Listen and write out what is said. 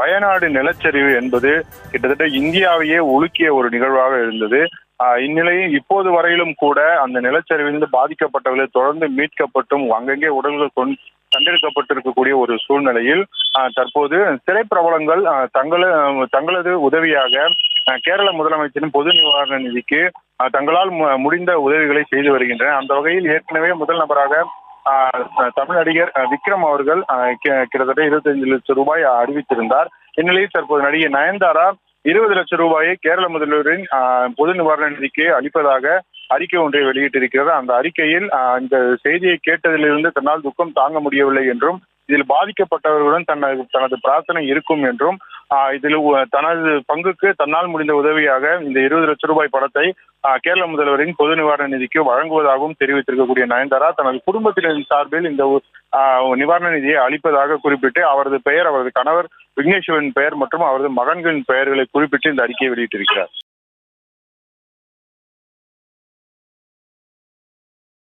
வயநாடு நிலச்சரிவு என்பது கிட்டத்தட்ட இந்தியாவையே உலுக்கிய ஒரு நிகழ்வாக இருந்தது. இந்நிலையில் இப்போது வரையிலும் கூட அந்த நிலச்சரிவிலிருந்து பாதிக்கப்பட்டவர்கள் தொடர்ந்து மீட்கப்பட்டும் அங்கங்கே உடல்கள் கொண் கண்டெடுக்கப்பட்டிருக்கக்கூடிய ஒரு சூழ்நிலையில் ஆஹ் தற்போது திரைப்பிரபலங்கள் ஆஹ் தங்கள தங்களது உதவியாக கேரள முதலமைச்சரின் பொது நிவாரண நிதிக்கு தங்களால் மு- முடிந்த உதவிகளை செய்து வருகின்றன அந்த வகையில் ஏற்கனவே முதல் நபராக தமிழ் நடிகர் விக்ரம் அவர்கள் கிட்டத்தட்ட இருபத்தஞ்சு லட்சம் ரூபாய் அறிவித்திருந்தார். இந்நிலையில் தற்போது நடிகை நயன்தாரா இருபது லட்சம் ரூபாயை கேரள முதல்வரின் பொது நிவாரண நிதிக்கு அளிப்பதாக அறிக்கை ஒன்றை வெளியிட்டிருக்கிறது. அந்த அறிக்கையில் இந்த செய்தியை கேட்டதிலிருந்து தன்னால் துக்கம் தாங்க முடியவில்லை என்றும் இதில் பாதிக்கப்பட்டவர்களுடன் தனது தனது பிரார்த்தனை இருக்கும் என்றும் இதில் தனது பங்குக்கு தன்னால் முடிந்த உதவியாக இந்த இருபது லட்சம் ரூபாய் பணத்தை கேரள முதல்வரின் பொது நிவாரண நிதிக்கு வழங்குவதாகவும் தெரிவித்திருக்கக்கூடிய நயன்தாரா தனது குடும்பத்தினரின் சார்பில் இந்த நிவாரண நிதியை அளிப்பதாக குறிப்பிட்டு அவரது பெயர் அவரது கணவர் விக்னேஸ்வரின் பெயர் மற்றும் அவரது மகன்களின் பெயர்களை குறிப்பிட்டு இந்த அறிக்கையை வெளியிட்டிருக்கிறார்.